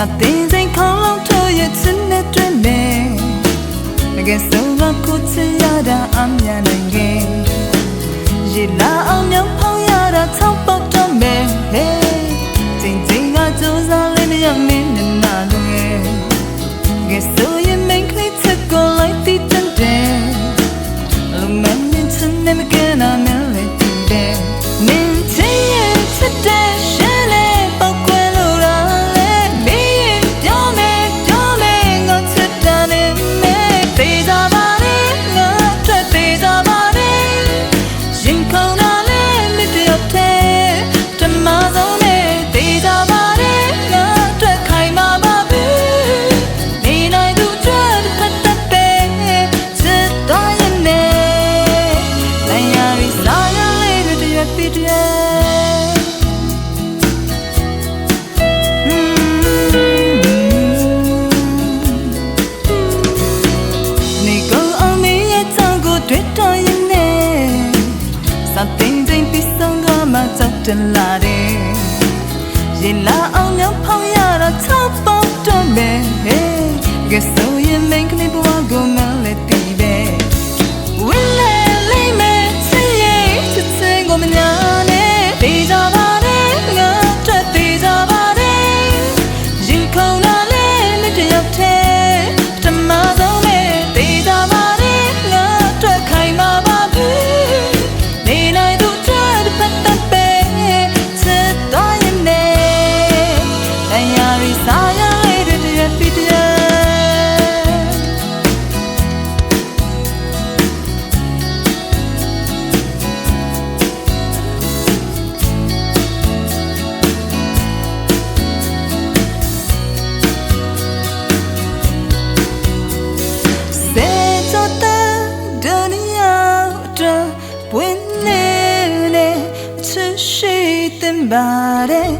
စာသင်စိန်ခေါလုံးထရဲ့စနေတွေ့မယ်ငကဲဆုံးကကိုချင်ရတာအမြန်နိုင်ငယ်ရလာအောင်မြောင်ဖောင်းရတာချောက်ပေါက်တော့မယ် Adrian. anybody